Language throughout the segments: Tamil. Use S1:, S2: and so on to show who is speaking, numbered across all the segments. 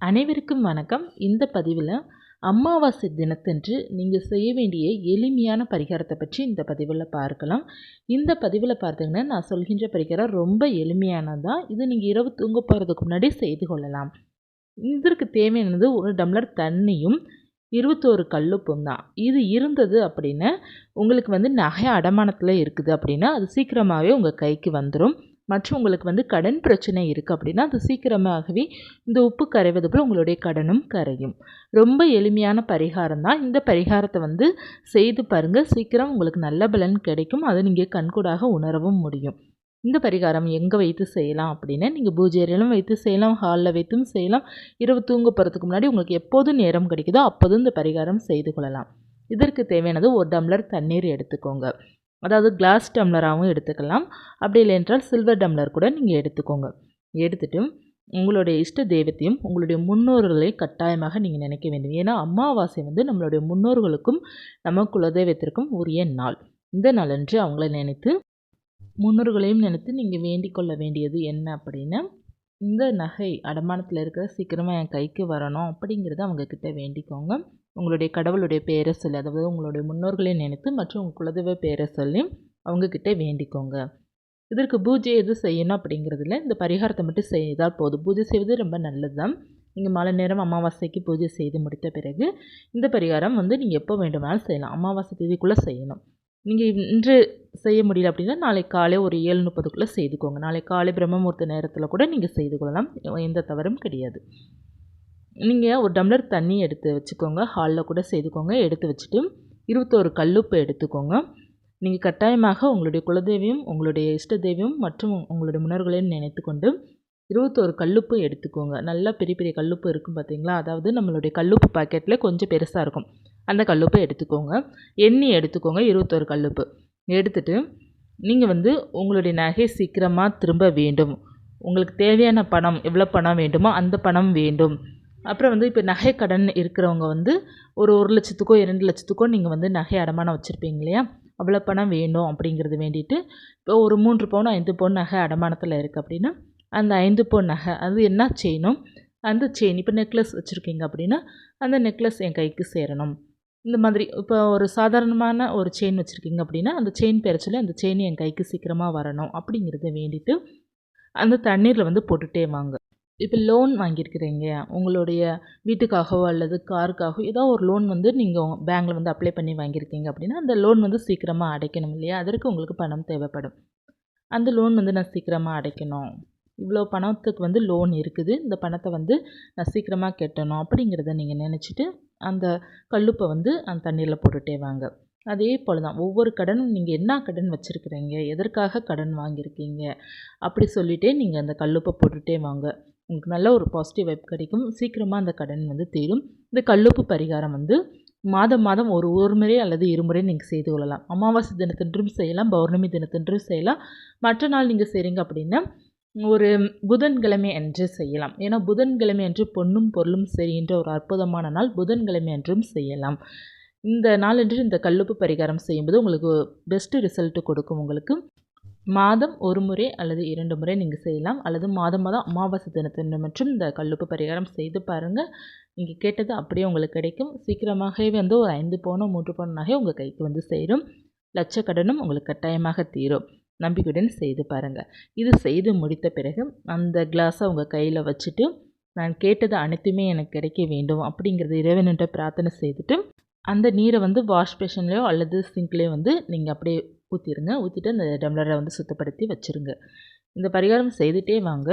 S1: அனைவருக்கும் வணக்கம். இந்த பதிவில் அமாவாசை தினத்தன்று நீங்கள் செய்ய வேண்டிய எளிமையான பரிகாரத்தை பற்றி இந்த பதிவில் பார்க்கலாம். இந்த பதிவில் பார்த்தீங்கன்னா நான் சொல்கின்ற பரிகாரம் ரொம்ப எளிமையானதான் இது நீங்கள் இரவு தூங்க போகிறதுக்கு முன்னாடி செய்து கொள்ளலாம். இதற்கு தேவையானது ஒரு டம்ளர் தண்ணியும் இருபத்தோரு கல்லுப்பும் தான். இது இருந்தது அப்படின்னா உங்களுக்கு வந்து நகை அடமானத்தில் இருக்குது அப்படின்னா அது சீக்கிரமாகவே உங்கள் கைக்கு வந்துடும் மற்றும் உங்களுக்கு வந்து கடன் பிரச்சனை இருக்குது அப்படின்னா அது சீக்கிரமாகவே இந்த உப்பு கரைவது போல் உங்களுடைய கடனும் கரையும். ரொம்ப எளிமையான பரிகாரம் தான். இந்த பரிகாரத்தை வந்து செய்து பாருங்கள் சீக்கிரம் உங்களுக்கு நல்ல பலன் கிடைக்கும். அதை நீங்கள் கண்கூடாக உணரவும் முடியும். இந்த பரிகாரம் எங்கே வைத்து செய்யலாம் அப்படின்னா நீங்கள் பூஜை அறையிலும் வைத்து செய்யலாம். ஹாலில் வைத்தும் செய்யலாம். இரவு தூங்க போகிறதுக்கு முன்னாடி உங்களுக்கு எப்போது நேரம் கிடைக்குதோ அப்போதும் இந்த பரிகாரம் செய்து கொள்ளலாம். இதற்கு தேவையானது ஒரு டம்ளர் தண்ணீர் எடுத்துக்கோங்க. அதாவது கிளாஸ் டம்ளராகவும் எடுத்துக்கலாம். அப்படி இல்லை என்றால் சில்வர் டம்ளர் கூட நீங்கள் எடுத்துக்கோங்க. எடுத்துட்டு உங்களுடைய இஷ்ட தெய்வத்தையும் உங்களுடைய முன்னோர்களை கட்டாயமாக நீங்கள் நினைக்க வேண்டும். ஏன்னா அமாவாசை வந்து நம்மளுடைய முன்னோர்களுக்கும் நம்ம குலதெய்வத்திற்கும் உரிய நாள். இந்த நாளன்று அவங்கள நினைத்து முன்னோர்களையும் நினைத்து நீங்கள் வேண்டிக் கொள்ள வேண்டியது என்ன அப்படின்னா இந்த நகை அடமானத்தில் இருக்கிற சீக்கிரமாக என் கைக்கு வரணும் அப்படிங்கிறத அவங்கக்கிட்ட வேண்டிக்கோங்க. உங்களுடைய கடவுளுடைய பேரை சொல்லி அதாவது உங்களுடைய முன்னோர்களையும் நினைத்து மற்றும் உங்கள் குலதெய்வ பேரை சொல்லி அவங்கக்கிட்ட வேண்டிக்கோங்க. இதற்கு பூஜை எது செய்யணும் அப்படிங்கிறதுல இந்த பரிகாரத்தை மட்டும் செய்தால் போதும். பூஜை செய்வது ரொம்ப நல்லது தான் நீங்கள் மாலை நேரம் அமாவாசைக்கு பூஜை செய்து முடித்த பிறகு இந்த பரிகாரம் வந்து நீங்கள் எப்போ வேண்டுமானாலும் செய்யலாம். அமாவாசை தேதிக்குள்ளே செய்யணும். நீங்கள் இன்று செய்ய முடியல அப்படின்னா நாளை காலை ஒரு ஏழு முப்பதுக்குள்ளே செய்துக்கோங்க. நாளை காலை பிரம்மமுகூர்த்த நேரத்தில் கூட நீங்கள் செய்து கொள்ளலாம். எந்த தவறும் கிடையாது. நீங்கள் ஒரு டம்ளர் தண்ணி எடுத்து வச்சுக்கோங்க. ஹாலில் கூட செய்துக்கோங்க. எடுத்து வச்சுட்டு இருபத்தோரு கல்லுப்பு எடுத்துக்கோங்க. நீங்கள் கட்டாயமாக உங்களுடைய குலதெய்வம் உங்களுடைய இஷ்ட தெய்வம் மற்றும் உங்களுடைய முன்னோர்களையும் நினைத்து கொண்டு இருபத்தோரு கல்லுப்பு எடுத்துக்கோங்க. நல்லா பெரிய பெரிய கல்லுப்பு இருக்கும் பார்த்தீங்களா அதாவது நம்மளுடைய கல்லுப்பு பாக்கெட்டில் கொஞ்சம் பெருசாக இருக்கும். அந்த கல்லுப்பை எடுத்துக்கோங்க. எண்ணி எடுத்துக்கோங்க இருபத்தோரு கல்லுப்பு. எடுத்துட்டு நீங்கள் வந்து உங்களுடைய நகை சீக்கிரமாக திரும்ப வேண்டும். உங்களுக்கு தேவையான பணம் எவ்வளோ பணம் வேண்டுமோ அந்த பணம் வேண்டும். அப்புறம் வந்து இப்போ நகை கடன் இருக்கிறவங்க வந்து ஒரு ஒரு லட்சத்துக்கோ இரண்டு லட்சத்துக்கோ நீங்கள் வந்து நகை அடமானம் வச்சுருப்பீங்க இல்லையா? அவ்வளோ பணம் வேணும் அப்படிங்கிறது வேண்டிட்டு இப்போ ஒரு மூன்று பவுன் ஐந்து பவுன் நகை அடமானத்தில் இருக்குது அப்படின்னா அந்த ஐந்து பவுன் நகை அது என்ன செயினும் அந்த செயின் இப்போ நெக்லஸ் வச்சுருக்கீங்க அப்படின்னா அந்த நெக்லஸ் என் கைக்கு சேரணும். இந்த மாதிரி இப்போ ஒரு சாதாரணமான ஒரு செயின் வச்சுருக்கீங்க அப்படின்னா அந்த செயின் பேர சொல்லி அந்த செயின் என் கைக்கு சீக்கிரமாக வரணும் அப்படிங்கிறத வேண்டிட்டு அந்த தண்ணீரில் வந்து போட்டுகிட்டே வாங்க. இப்போ லோன் வாங்கியிருக்கிறீங்க. உங்களுடைய வீட்டுக்காகவோ அல்லது காருக்காகவோ ஏதோ ஒரு லோன் வந்து நீங்கள் பேங்க்கில் வந்து அப்ளை பண்ணி வாங்கியிருக்கீங்க அப்படின்னா அந்த லோன் வந்து சீக்கிரமாக அடைக்கணும் இல்லையா? அதற்கு உங்களுக்கு பணம் தேவைப்படும். அந்த லோன் வந்து நான் சீக்கிரமாக அடைக்கணும். இவ்வளோ பணத்துக்கு வந்து லோன் இருக்குது. இந்த பணத்தை வந்து நான் சீக்கிரமாக கட்டணும் அப்படிங்கிறத நீங்கள் நினச்சிட்டு அந்த கல்லுப்பை வந்து அந்த தண்ணியில் போட்டுகிட்டே வாங்க. அதே போல் தான் ஒவ்வொரு கடனும் நீங்கள் என்ன கடன் வச்சுருக்கிறீங்க? எதற்காக கடன் வாங்கியிருக்கீங்க? அப்படி சொல்லிட்டே நீங்கள் அந்த கல்லுப்பை போட்டுகிட்டே வாங்க. உங்களுக்கு நல்ல ஒரு பாசிட்டிவ் வைப் கிடைக்கும். சீக்கிரமாக அந்த கடன் வந்து தீரும். இந்த கல்லுப்பு பரிகாரம் வந்து மாதம் மாதம் ஒரு ஒரு முறை அல்லது இருமுறை நீங்கள் செய்து கொள்ளலாம். அமாவாசை தினத்தன்றும் செய்யலாம். பௌர்ணமி தினத்தன்றும் செய்யலாம். மற்ற நாள் நீங்கள் செய்கிறீங்க அப்படின்னா ஒரு புதன்கிழமை அன்று செய்யலாம். ஏன்னா புதன்கிழமை அன்று பொண்ணும் பொருளும் செய்கின்ற ஒரு அற்புதமான நாள். புதன்கிழமை அன்றும் செய்யலாம். இந்த நாளன்று இந்த கல்லுப்பு பரிகாரம் செய்யும்போது உங்களுக்கு பெஸ்ட்டு ரிசல்ட்டு கொடுக்கும் உங்களுக்கு. மாதம் ஒரு முறை அல்லது இரண்டு முறை நீங்கள் செய்யலாம். அல்லது மாதம் மாதம் அமாவாசை தினத்தின் மற்றும் இந்த கல்லுப்பு பரிகாரம் செய்து பாருங்கள் நீங்கள் கேட்டது அப்படியே உங்களுக்கு கிடைக்கும். சீக்கிரமாகவே வந்து ஒரு ஐந்து பவுனோ மூன்று பவுன் நகை உங்கள் கைக்கு வந்து சேரும். லட்சக்கடனும் உங்களுக்கு கட்டாயமாக தீரும். நம்பிக்கையுடன் செய்து பாருங்கள் இது செய்து முடித்த பிறகு அந்த கிளாஸை உங்கள் கையில் வச்சுட்டு நான் கேட்டது அனைத்துமே எனக்கு கிடைக்க வேண்டும் அப்படிங்கிறது இறைவன்கிட்ட பிரார்த்தனை செய்துட்டு அந்த நீரை வந்து வாஷ் பேஷன்லேயோ அல்லது சிங்க்லேயோ வந்து நீங்கள் அப்படியே ஊற்றிடுங்க ஊற்றிட்டு அந்த டம்ளரை வந்து சுத்தப்படுத்தி வச்சுருங்க. இந்த பரிகாரம் செய்துகிட்டே வாங்க.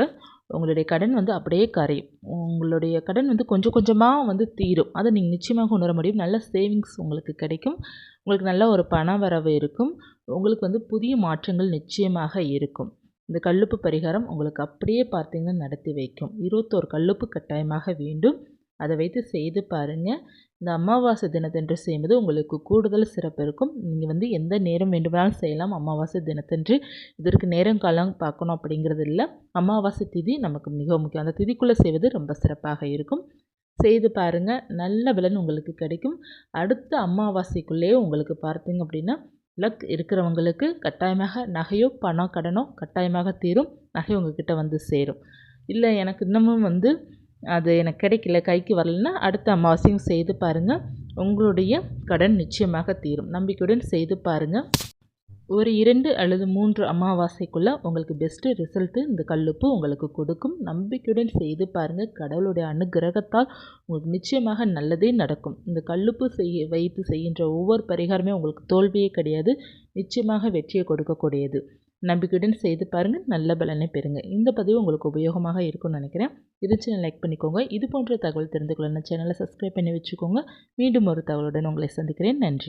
S1: உங்களுடைய கடன் வந்து அப்படியே கரையும். உங்களுடைய கடன் வந்து கொஞ்சம் கொஞ்சமாக வந்து தீரும். அதை நீங்கள் நிச்சயமாக உணர முடியும். நல்ல சேவிங்ஸ் உங்களுக்கு கிடைக்கும். உங்களுக்கு நல்ல ஒரு பண வரவு இருக்கும். உங்களுக்கு வந்து புதிய மாற்றங்கள் நிச்சயமாக இருக்கும். இந்த கல்லுப்பு பரிகாரம் உங்களுக்கு அப்படியே பார்த்தீங்கன்னா நடத்தி வைக்கும். இருபத்தோரு கல்லுப்பு கட்டாயமாக வேண்டும். அதை வைத்து செய்து பாருங்கள் இந்த அமாவாசை தினத்தன்று செய்யும்போது உங்களுக்கு கூடுதல் சிறப்பு இருக்கும். நீங்கள் வந்து எந்த நேரம் வேண்டுமானாலும் செய்யலாம். அமாவாசை தினத்தன்று இதற்கு நேரம் காலம் பார்க்கணும் அப்படிங்கிறது இல்லை. அமாவாசை திதி நமக்கு மிக முக்கியம். அந்த திதிக்குள்ளே செய்வது ரொம்ப சிறப்பாக இருக்கும். செய்து பாருங்கள் நல்ல பலன் உங்களுக்கு கிடைக்கும். அடுத்த அமாவாசைக்குள்ளேயே உங்களுக்கு பார்த்தீங்க அப்படின்னா லக் இருக்கிறவங்களுக்கு கட்டாயமாக நகையோ பணம் கடனோ கட்டாயமாக தீரும். நகை உங்ககிட்ட வந்து சேரும். இல்லை எனக்கு இன்னமும் வந்து அது எனக்கு கிடைக்கல கைக்கு வரலன்னா அடுத்த அமாவாசையும் செய்து பாருங்கள் உங்களுடைய கடன் நிச்சயமாக தீரும். நம்பிக்கையுடன் செய்து பாருங்கள் ஒரு இரண்டு அல்லது மூன்று அமாவாசைக்குள்ளே உங்களுக்கு பெஸ்ட்டு ரிசல்ட்டு இந்த கல்லுப்பு உங்களுக்கு கொடுக்கும். நம்பிக்கையுடன் செய்து பாருங்கள் கடவுளுடைய அனுகிரகத்தால் உங்களுக்கு நிச்சயமாக நல்லதே நடக்கும். இந்த கல்லுப்பு செய்ய வைத்து செய்கின்ற ஒவ்வொரு பரிகாரமே உங்களுக்கு தோல்வியே கிடையாது. நிச்சயமாக வெற்றியை கொடுக்கக்கூடியது. நம்பிக்கையுடன் செய்து பாருங்கள் நல்ல பலனை பெறுங்க. இந்த பதிவு உங்களுக்கு உபயோகமாக இருக்கும்னு நினைக்கிறேன். இருந்துச்சுன்னு லைக் பண்ணிக்கோங்க. இது போன்ற தகவல் தெரிந்து கொள்ளணும் சேனலை சப்ஸ்கிரைப் பண்ணி வச்சுக்கோங்க. மீண்டும் ஒரு தகவலுடன் உங்களை சந்திக்கிறேன். நன்றி.